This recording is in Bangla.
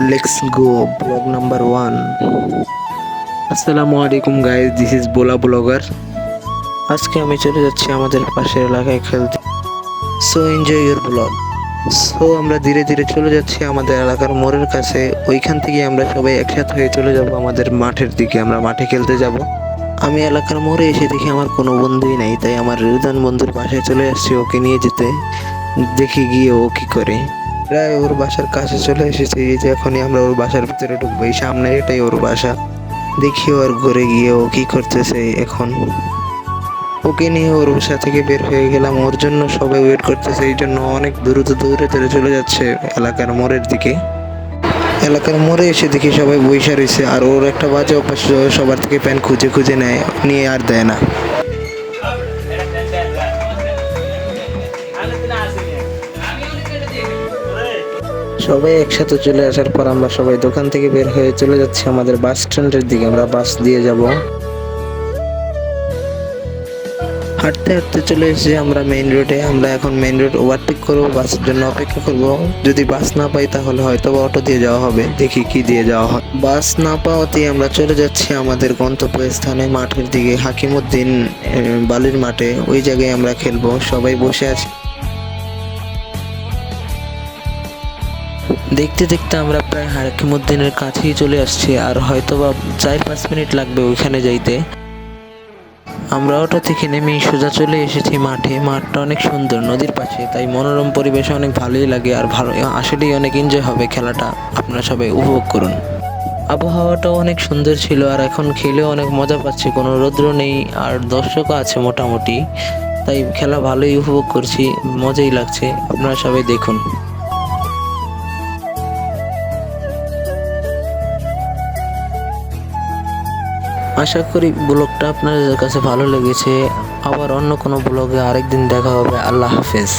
Let's go vlog number one আসসালামু আলাইকুম guys this is Bola vlogger আজকে আমি চলে যাচ্ছি আমাদের পাশের এলাকায় খেলতে so enjoy your vlog so আমরা ধীরে ধীরে চলে যাচ্ছি আমাদের এলাকার মোড়ের কাছে ওইখান থেকে আমরা সবাই একসাথে হয়ে চলে যাব আমাদের মাঠের দিকে আমরা মাঠে খেলতে যাব আমি এলাকার মোড়ে এসে দেখি আমার কোনো বন্ধুই নাই তাই আমার রিদান বন্ধুর বাসায় চলে আসছি ওকে নিয়ে যেতে দেখি গিয়ে ও কী করে? প্রায় ওর বাসার কাছে চলে এসেছি। এই যে এখনই আমরা ওর বাসার ভিতরে ঢুকবো। এই সামনে এটাই ওর বাসা। দেখি ওর ঘরে গিয়ে ও কি করতেছে এখন। ওকে নিয়ে ওর বাসা থেকে বের হয়ে গেলাম। ওর জন্য সবাই ওয়েট করতেছে। এই জন্য অনেক দ্রুত দৌড়ে দৌড়ে চলে যাচ্ছে এলাকার মোড়ের দিকে। এলাকার মোড়ে এসে দেখি সবাই বইসা রয়েছে। আর ওর একটা বাজে অভ্যাস, সবার থেকে প্যান্ট খুঁজে খুঁজে নেয়। নিয়ে আর দেয় না। সবাই একসাথে চলে আসার পর আমরা সবাই দোকান থেকে বের হয়ে চলে যাচ্ছি আমাদের বাস স্ট্যান্ডের দিকে। আমরা বাস দিয়ে যাব। হাঁটতে হাঁটতে চলে এসেছি আমরা মেইন রোডে আমরা এখন মেইন রোড ওভারটেক করব, বাসের জন্য অপেক্ষা করব। যদি বাস না পাই তাহলে হয়তো অটো দিয়ে যাওয়া হবে। দেখি কি দিয়ে যাওয়া হয়। বাস না পাওয়াতেই আমরা চলে যাচ্ছি আমাদের গন্তব্যস্থানে মাঠের দিকে হাকিমুদ্দিন বালির মাঠে। ওই জায়গায় আমরা খেলব। সবাই বসে আছি। দেখতে দেখতে আমরা প্রায় হাকিমুদ্দিনের কাছেই চলে আসছি আর হয়তো বা চার পাঁচ মিনিট লাগবে ওইখানে যাইতে। আমরা ওটা থেকে নেমে সোজা চলে এসেছি মাঠে। মাঠটা অনেক সুন্দর, নদীর পাশে, তাই মনোরম পরিবেশে অনেক ভালোই লাগে আর ভালো, আসলেই অনেক এনজয় হবে খেলাটা। আপনারা সবাই উপভোগ করুন। আবহাওয়াটাও অনেক সুন্দর ছিল আর এখন খেলেও অনেক মজা পাচ্ছি, কোনো রৌদ্র নেই আর দর্শকও আছে মোটামুটি। তাই খেলা ভালোই উপভোগ করছি, মজাই লাগছে। আপনারা সবাই দেখুন। আশা করি ব্লগটা আপনাদের কাছে ভালো লেগেছে। আবার অন্য কোনো ব্লগে আরেকদিন দেখা হবে। আল্লাহ হাফেজ।